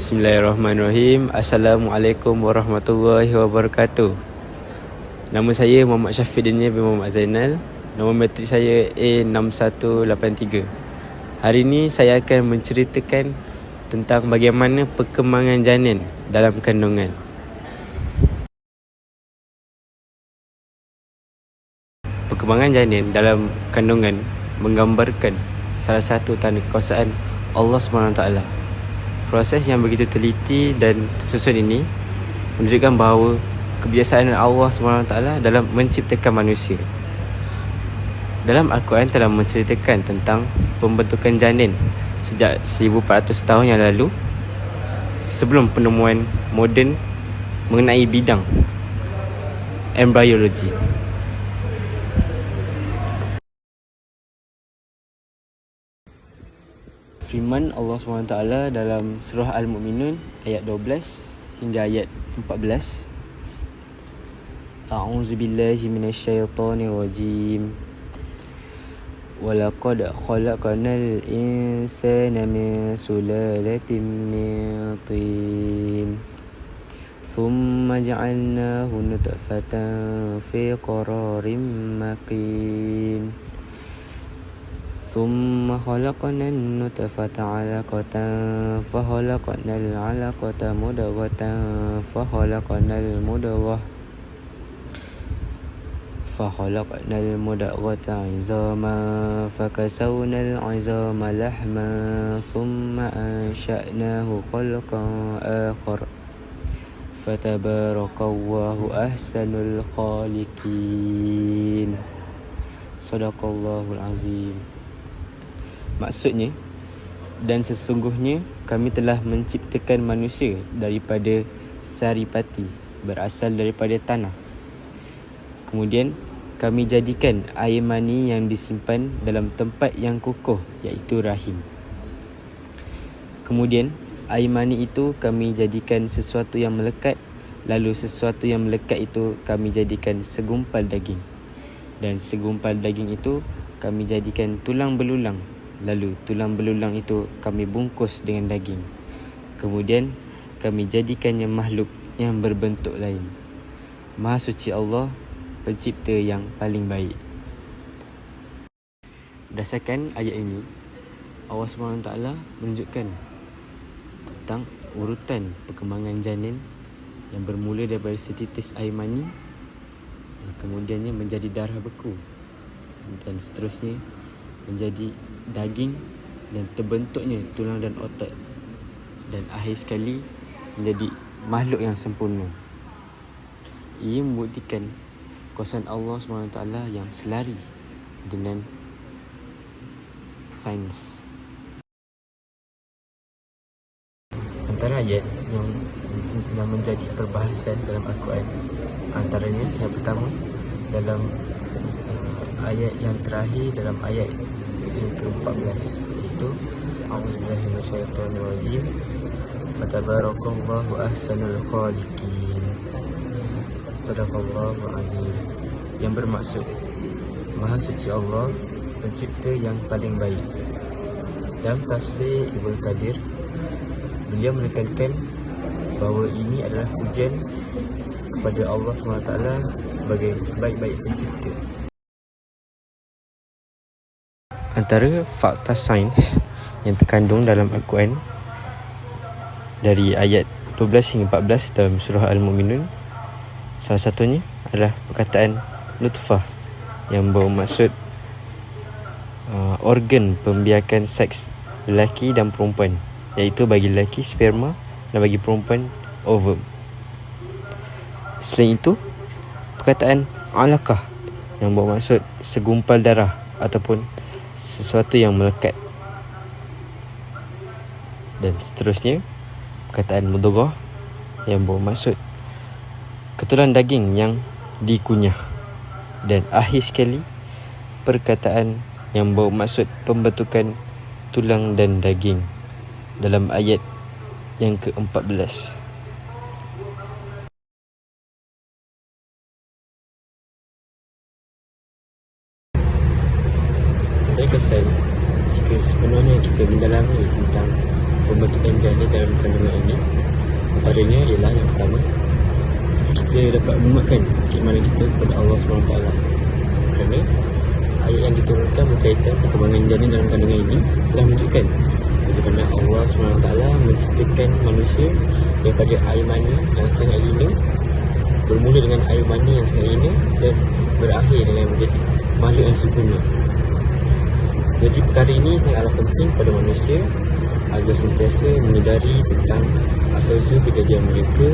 Bismillahirrahmanirrahim. Assalamualaikum warahmatullahi wabarakatuh. Nama saya Muhammad Syafiq Daniel bin Muhammad Zainal. Nombor matrik saya A6183 Hari ini saya akan menceritakan Tentang bagaimana perkembangan janin dalam kandungan. Perkembangan janin dalam kandungan Menggambarkan salah satu tanda kekuasaan Allah SWT proses yang begitu teliti dan tersusun ini menunjukkan bahawa kebiasaan Allah SWT dalam menciptakan manusia. Dalam Al-Quran telah menceritakan tentang pembentukan janin sejak 1400 tahun yang lalu sebelum penemuan moden mengenai bidang embryologi. firman Allah SWT dalam surah Al-Mu'minun ayat 12 hingga ayat 14 A'udzu billahi minasyaitonir rajim Walaqad khalaqnal insana min sulalatin min tin ثم جعلناه نطفة في قرار مكين ثم خلقنا النطفة علقة فخلقنا العلقة مدغة فخلقنا المدغة فخلقنا المدغة عظاما فكسونا العظام لحما ثم أنشأناه خلقا آخر. فتبارك الله أحسن الخالقين. صدق الله العظيم. Maksudnya dan sesungguhnya kami telah menciptakan manusia daripada saripati berasal daripada tanah. Kemudian kami jadikan air mani yang disimpan dalam tempat yang kukuh iaitu rahim. Kemudian air mani itu kami jadikan sesuatu yang melekat lalu sesuatu yang melekat itu kami jadikan segumpal daging. Dan segumpal daging itu kami jadikan tulang belulang Lalu tulang belulang itu kami bungkus dengan daging. Kemudian kami jadikannya makhluk yang berbentuk lain. Maha suci Allah, pencipta yang paling baik. Berdasarkan ayat ini, Allah SWT menunjukkan tentang urutan perkembangan janin yang bermula daripada setitis air mani kemudiannya menjadi darah beku dan seterusnya menjadi daging dan terbentuknya tulang dan otak dan akhir sekali menjadi makhluk yang sempurna. Ia membuktikan kuasaan Allah SWT yang selari dengan sains. Antara ayat yang yang menjadi perbahasan dalam Al-Quran antaranya yang pertama dalam ayat yang terakhir dalam ayat yang ke-14 iaitu rajim Fatabarakallahu ahsanul khaliqin. Sadaqallahu azim. Yang bermaksud Maha suci Allah Pencipta yang paling baik. Dalam tafsir Ibn Qadir Beliau menekankan Bahawa ini adalah pujian Kepada Allah SWT Sebagai sebaik-baik pencipta antara fakta sains yang terkandung dalam Al-Quran dari ayat 12 hingga 14 dalam surah Al-Mu'minun salah satunya adalah perkataan nutfah yang bermaksud uh, organ pembiakan seks lelaki dan perempuan iaitu bagi lelaki sperma dan bagi perempuan ovum. Selain itu perkataan alakah yang bermaksud segumpal darah ataupun sesuatu yang melekat. Dan seterusnya perkataan mudghah yang bermaksud ketulan daging yang dikunyah. Dan akhir sekali perkataan yang bermaksud pembentukan tulang dan daging dalam ayat yang ke-14 terkesan jika sebenarnya kita mendalami tentang pembentukan janin dalam kandungan ini. Antaranya ialah yang pertama kita dapat menguatkan keimanan kita kepada Allah SWT kerana ayat yang diturunkan berkaitan perkembangan janin dalam kandungan ini telah menunjukkan bagaimana Allah SWT menciptakan manusia daripada air mani yang sangat hina bermula dengan air mani yang sangat hina dan berakhir dengan menjadi makhluk yang sempurna jadi perkara ini sangatlah penting pada manusia agar sentiasa menyedari tentang asal-usul kejadian mereka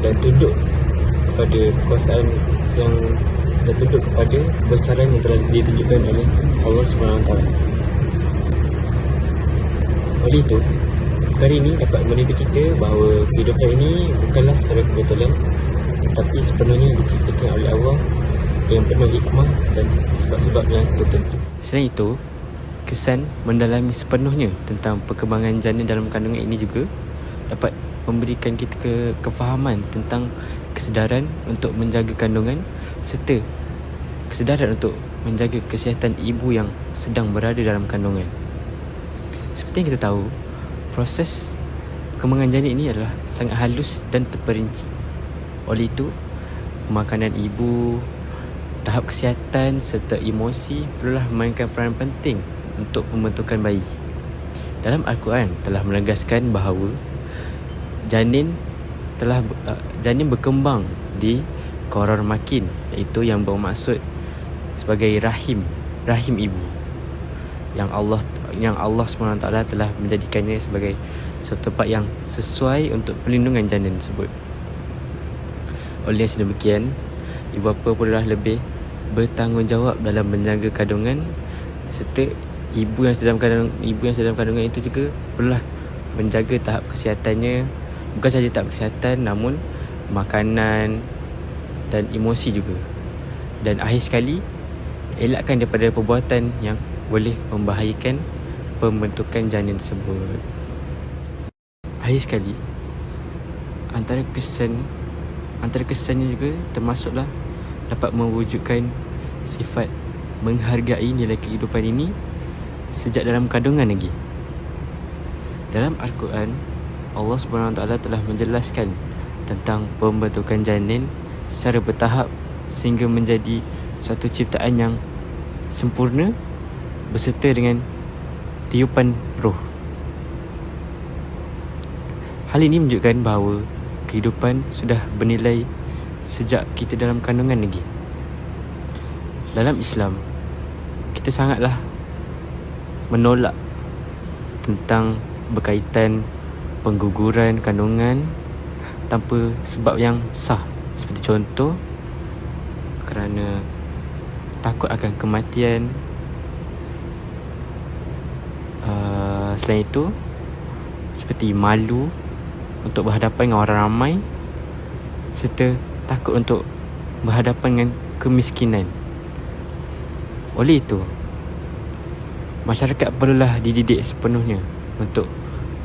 dan tunduk kepada kekuasaan yang dan tunduk kepada kebesaran yang telah ditunjukkan oleh Allah SWT. Oleh itu, perkara ini dapat mendidik kita bahawa kehidupan ini bukanlah secara kebetulan tetapi sepenuhnya diciptakan oleh Allah yang penuh hikmah dan sebab-sebab yang tertentu. Selain itu, kesan mendalami sepenuhnya tentang perkembangan janin dalam kandungan ini juga dapat memberikan kita ke kefahaman tentang kesedaran untuk menjaga kandungan serta kesedaran untuk menjaga kesihatan ibu yang sedang berada dalam kandungan. Seperti yang kita tahu, proses perkembangan janin ini adalah sangat halus dan terperinci. Oleh itu, pemakanan ibu, tahap kesihatan serta emosi perlulah memainkan peranan penting untuk pembentukan bayi. Dalam Al-Quran telah menegaskan bahawa janin telah uh, janin berkembang di koror makin iaitu yang bermaksud sebagai rahim rahim ibu yang Allah yang Allah SWT telah menjadikannya sebagai suatu tempat yang sesuai untuk perlindungan janin tersebut. Oleh sedemikian, ibu bapa perlulah lebih bertanggungjawab dalam menjaga kandungan serta ibu yang sedang kandungan ibu yang sedang kandungan itu juga perlulah menjaga tahap kesihatannya bukan sahaja tak kesihatan namun makanan dan emosi juga. Dan akhir sekali elakkan daripada perbuatan yang boleh membahayakan pembentukan janin tersebut. Akhir sekali antara kesan antara kesannya juga termasuklah dapat mewujudkan sifat menghargai nilai kehidupan ini sejak dalam kandungan lagi dalam Al-Quran Allah SWT telah menjelaskan tentang pembentukan janin secara bertahap sehingga menjadi suatu ciptaan yang sempurna berserta dengan tiupan roh. Hal ini menunjukkan bahawa kehidupan sudah bernilai sejak kita dalam kandungan lagi. Dalam Islam, kita sangatlah menolak tentang berkaitan pengguguran kandungan tanpa sebab yang sah seperti contoh kerana takut akan kematian uh, selain itu seperti malu untuk berhadapan dengan orang ramai serta takut untuk berhadapan dengan kemiskinan. Oleh itu masyarakat perlulah dididik sepenuhnya untuk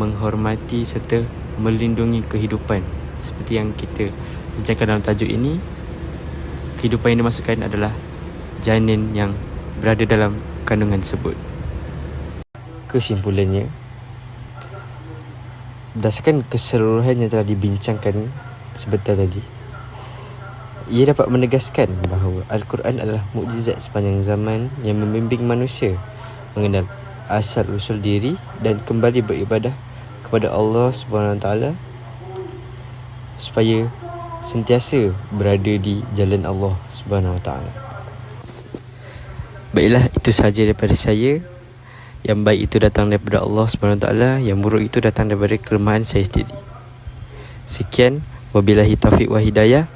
menghormati serta melindungi kehidupan. Seperti yang kita bincangkan dalam tajuk ini kehidupan yang dimasukkan adalah janin yang berada dalam kandungan tersebut. Kesimpulannya berdasarkan keseluruhan yang telah dibincangkan sebentar tadi ia dapat menegaskan bahawa Al-Quran adalah mukjizat sepanjang zaman yang membimbing manusia mengenal asal usul diri dan kembali beribadah kepada Allah taala supaya sentiasa berada di jalan Allah taala. Baiklah itu sahaja daripada saya. Yang baik itu datang daripada Allah taala, yang buruk itu datang daripada kelemahan saya sendiri. Sekian wabillahi taufik wa hidayah.